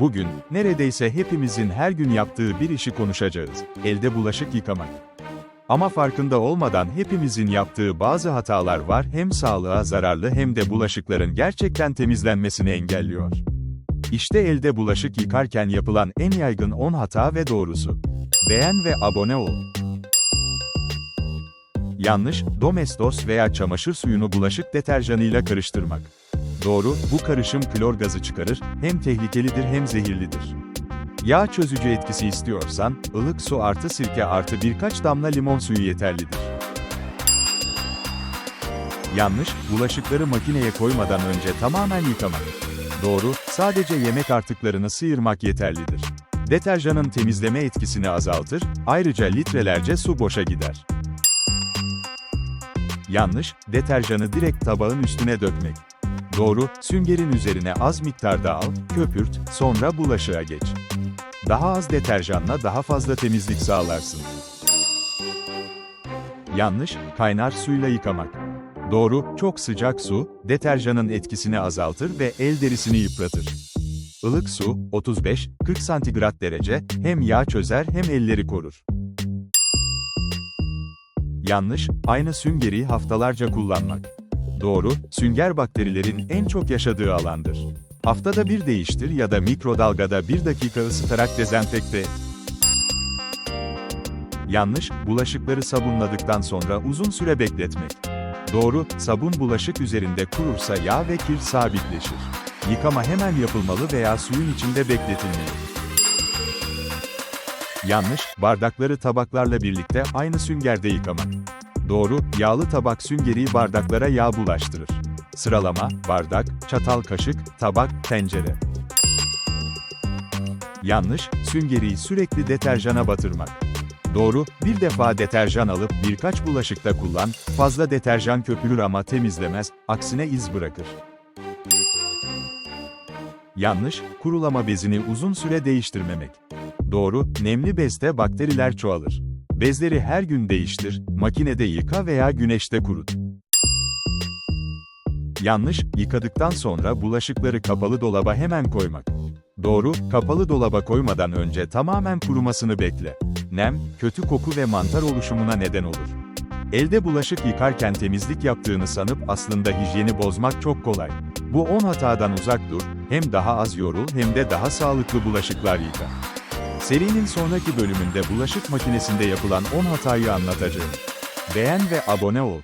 Bugün, neredeyse hepimizin her gün yaptığı bir işi konuşacağız. Elde bulaşık yıkamak. Ama farkında olmadan hepimizin yaptığı bazı hatalar var hem sağlığa zararlı hem de bulaşıkların gerçekten temizlenmesini engelliyor. İşte elde bulaşık yıkarken yapılan en yaygın 10 hata ve doğrusu. Beğen ve abone ol. Yanlış, domestos veya çamaşır suyunu bulaşık deterjanıyla karıştırmak. Doğru, bu karışım klor gazı çıkarır, hem tehlikelidir hem zehirlidir. Yağ çözücü etkisi istiyorsan, ılık su artı sirke artı birkaç damla limon suyu yeterlidir. Yanlış, bulaşıkları makineye koymadan önce tamamen yıkamak. Doğru, sadece yemek artıklarını sıyırmak yeterlidir. Deterjanın temizleme etkisini azaltır, ayrıca litrelerce su boşa gider. Yanlış, deterjanı direkt tabağın üstüne dökmek. Doğru, süngerin üzerine az miktarda al, köpürt, sonra bulaşığa geç. Daha az deterjanla daha fazla temizlik sağlarsın. Yanlış, kaynar suyla yıkamak. Doğru, çok sıcak su, deterjanın etkisini azaltır ve el derisini yıpratır. Ilık su, 35-40 santigrat derece, hem yağ çözer hem elleri korur. Yanlış, aynı süngeri haftalarca kullanmak. Doğru, sünger bakterilerin en çok yaşadığı alandır. Haftada bir değiştir ya da mikrodalgada bir dakika ısıtarak dezenfekte. Yanlış, bulaşıkları sabunladıktan sonra uzun süre bekletmek. Doğru, sabun bulaşık üzerinde kurursa yağ ve kir sabitleşir. Yıkama hemen yapılmalı veya suyun içinde bekletilmeli. Yanlış, bardakları tabaklarla birlikte aynı süngerde yıkamak. Doğru, yağlı tabak süngeri bardaklara yağ bulaştırır. Sıralama, bardak, çatal kaşık, tabak, tencere. Yanlış, süngeriyi sürekli deterjana batırmak. Doğru, bir defa deterjan alıp birkaç bulaşıkta kullan, fazla deterjan köpürür ama temizlemez, aksine iz bırakır. Yanlış, kurulama bezini uzun süre değiştirmemek. Doğru, nemli bezde bakteriler çoğalır. Bezleri her gün değiştir, makinede yıka veya güneşte kurut. Yanlış, yıkadıktan sonra bulaşıkları kapalı dolaba hemen koymak. Doğru, kapalı dolaba koymadan önce tamamen kurumasını bekle. Nem, kötü koku ve mantar oluşumuna neden olur. Elde bulaşık yıkarken temizlik yaptığını sanıp aslında hijyeni bozmak çok kolay. Bu 10 hatadan uzak dur, hem daha az yorul hem de daha sağlıklı bulaşıklar yıka. Serinin sonraki bölümünde bulaşık makinesinde yapılan 10 hatayı anlatacağım. Beğen ve abone ol.